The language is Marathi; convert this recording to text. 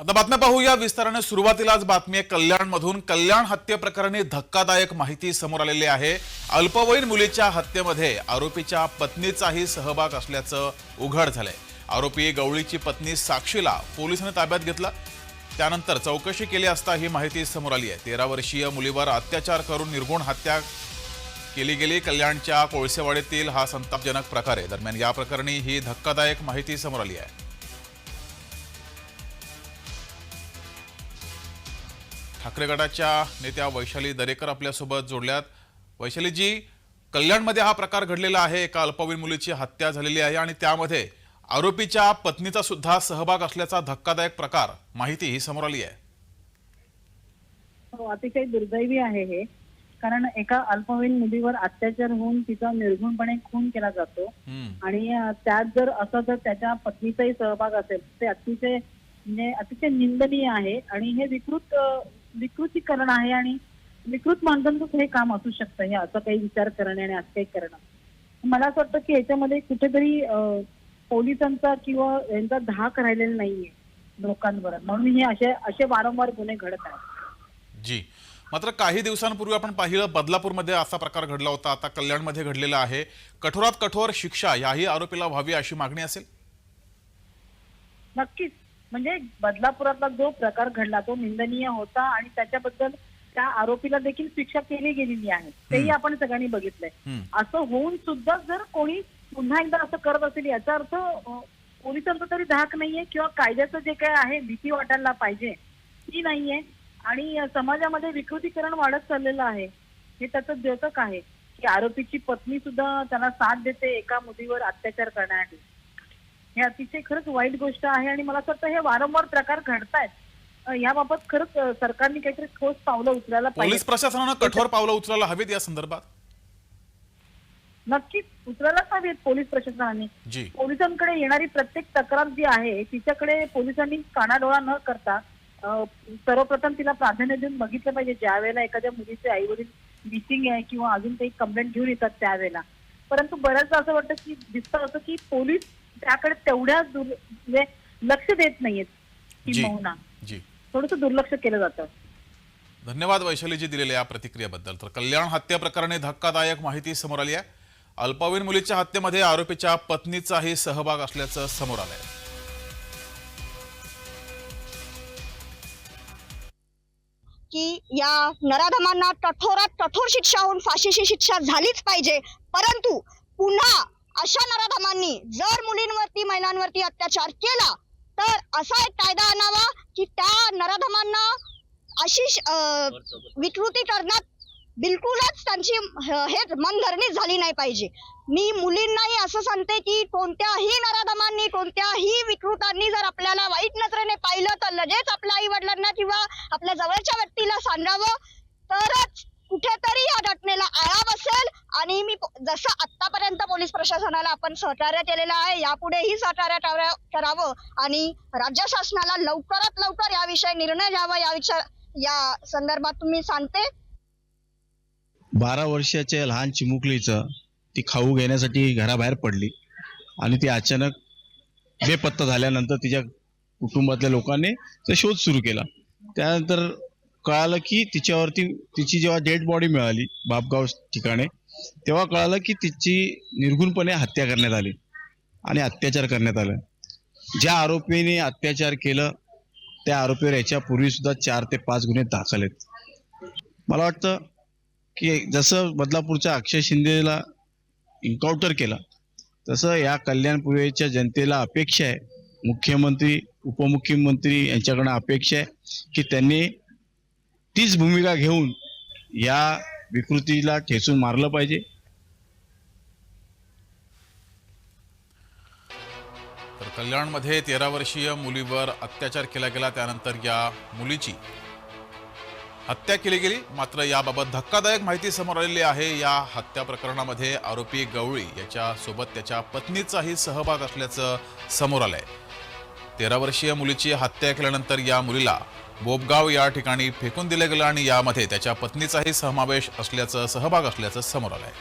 आता बातम्या पाहूया. विस्ताराने सुरुवातीलाच बातमी आहे. कल्याणमधून कल्याण हत्येप्रकरणी धक्कादायक माहिती समोर आलेली आहे. अल्पवयीन मुलीच्या हत्येमध्ये आरोपीच्या पत्नीचाही सहभाग असल्याचं उघड झालंय. आरोपी गवळीची पत्नी साक्षीला पोलिसांनी ताब्यात घेतलं. त्यानंतर चौकशी केली असता ही माहिती समोर आली आहे. तेरा वर्षीय मुलीवर अत्याचार करून निर्गुण हत्या केली गेली. कल्याणच्या कोळसेवाडीतील हा संतापजनक प्रकार आहे. दरम्यान या प्रकरणी ही धक्कादायक माहिती समोर आली आहे. ठाकरे गटाच्या नेत्या वैशाली दरेकर आपल्यासोबत जोडल्यात. वैशालीजी कल्याणमध्ये हा प्रकार घडलेला आहे. एका अल्पवयीन मुलीची हत्या झालेली आहे आणि त्यामध्ये आरोपीच्या पत्नीचा सुद्धा सहभाग असल्याचा धक्कादायक प्रकार माहिती ही समोर आली आहे. हो, अतिशय दुर्दैवी आहे हे. कारण एका अल्पवयीन मुलीवर अत्याचार होऊन तिचा निर्घुणपणे खून केला जातो. आणि त्यात जर असं जर त्याच्या पत्नीचाही सहभाग असेल ते अतिशय म्हणजे अतिशय निंदनीय आहे. आणि हे विकृत विकृतीकरण आहे आणि विकृत माणसांचं हे काम असू शकतं हे असं काही विचार करणे आणि असं काही करणं. मला असं वाटतं की याच्यामध्ये कुठेतरी पोलिसांचा किंवा यांचा धाक राहिलेला नाहीये लोकांवर म्हणून हे असे असे वारंवार गुन्हे घडत आहेत. जी. मात्र काही दिवसांपूर्वी आपण पाहिलं बदलापूरमध्ये असा प्रकार घडला होता. आता कल्याणमध्ये घडलेला आहे. कठोरात कठोर शिक्षा याही आरोपीला व्हावी अशी मागणी असेल? नक्कीच. म्हणजे बदलापुरातला जो प्रकार घडला तो निंदनीय होता आणि त्याच्याबद्दल त्या आरोपीला देखील शिक्षा केली गेलेली आहे. तेही आपण सगळ्यांनी बघितलंय. असं होऊन सुद्धा जर कोणी पुन्हा एकदा असं करत असेल याचा अर्थ पोलिसांचा तरी धाक नाहीये किंवा कायद्याचं जे काय आहे भीती वाटायला पाहिजे ती नाहीये. आणि समाजामध्ये विकृतीकरण वाढत चाललेलं आहे हे त्याचं द्योतक आहे. की आरोपीची पत्नी सुद्धा त्याला साथ देते एका मुलीवर अत्याचार करण्यासाठी. हे अतिशय खरंच वाईट गोष्ट आहे आणि मला असं वाटतं हे वारंवार प्रकार घडतायत. याबाबत खरंच सरकारने काहीतरी ठोस पावलं उचलायला पोलीस पाहिजे प्रशासनानं कठोर पावलं उचलायला हवीत या संदर्भात? नक्कीच उचलायलाच हवीत पोलीस प्रशासनाने. पोलिसांकडे येणारी प्रत्येक तक्रार जी आहे तिच्याकडे पोलिसांनी कानाडोळा न करता सर्वप्रथम तिला प्राधान्य देऊन बघितलं पाहिजे. ज्या वेळेला एखाद्या मुलीचे आई वडील मिसिंग आहे किंवा अजून काही कंप्लेंट घेऊन येतात त्यावेळेला. परंतु बऱ्याचदा असं वाटतं की दिसतं असं की पोलीस त्याकडे तेवढ्या दुर म्हणजे लक्ष देत नाहीयेत जी किंबहुना जी. थोडस दुर्लक्ष केलं जातं. धन्यवाद वैशालीजी दिलेल्या या प्रतिक्रियेबद्दल. तर कल्याण हत्या प्रकरणी धक्कादायक माहिती समोर आली आहे. अल्पवयीन मुलीच्या हत्येमध्ये आरोपीच्या पत्नीचाही सहभाग असल्याचं समोर आलंय. की या नराधमांना कठोरात कठोर शिक्षा होऊन फाशीची शिक्षा झालीच पाहिजे. परंतु पुन्हा अशा नराधमांनी जर मुलींवरती महिलांवरती अत्याचार केला तर असा एक कायदा आणावा की त्या नराधमांना अशी विकृती करण्यात बिलकुलच त्यांची हे मनधरणी झाली नाही पाहिजे. मी मुलींनाही असं सांगते की कोणत्याही नराधमांनी कोणत्याही विकृतांनी जर आपल्याला वाईट नजरेने पाहिलं तर लगेच आपल्या आई वडिलांना किंवा आपल्या जवळच्या व्यक्तीला सांगावं. तरच कुठेतरी या घटनेला आळा बसेल आणि मी जसं आतापर्यंत पोलीस प्रशासनाला आपण सहकार्य केलेलं आहे यापुढेही सहकार्य करावं आणि राज्य शासनाला लवकरात लवकर याविषयी निर्णय घ्यावा या विचार या संदर्भात तुम्ही सांगते. बारा वर्षाच्या लहान चिमुकलीचं ती खाऊ घेण्यासाठी घराबाहेर पडली आणि ती अचानक बेपत्ता झाल्यानंतर तिच्या कुटुंबातल्या लोकांनी ते शोध सुरू केला. त्यानंतर कळालं की तिच्यावरती तिची जेव्हा डेड बॉडी मिळाली बापगाव ठिकाणी तेव्हा कळालं की तिची निर्गुणपणे हत्या करण्यात आली आणि अत्याचार करण्यात आला. ज्या आरोपीने अत्याचार केलं त्या आरोपीवर याच्यापूर्वी सुद्धा चार ते पाच गुन्हे दाखल आहेत. मला वाटतं की जसं बदलापूरच्या अक्षय शिंदेला इन्काउंटर केला तसं या कल्याणपूर्वेच्या जनतेला अपेक्षा आहे. मुख्यमंत्री उपमुख्यमंत्री यांच्याकडनं अपेक्षा आहे की त्यांनी तीच भूमिका घेऊन या विकृतीला ठेचून मारलं पाहिजे. तर कल्याणमध्ये तेरा वर्षीय मुलीवर अत्याचार केला गेला त्यानंतर या मुलीची हत्या केली गेली. मात्र याबाबत धक्कादायक माहिती समोर आलेली आहे. या हत्या प्रकरणामध्ये आरोपी गवळी याच्या सोबत त्याच्या पत्नीचाही सहभाग असल्याचं समोर आलंय. तेरा वर्षीय मुलीची हत्या केल्यानंतर या मुलीला बोबगाव या ठिकाणी फेकून दिलं गेलं आणि यामध्ये त्याच्या पत्नीचाही समावेश असल्याचं सहभाग असल्याचं समोर आलंय.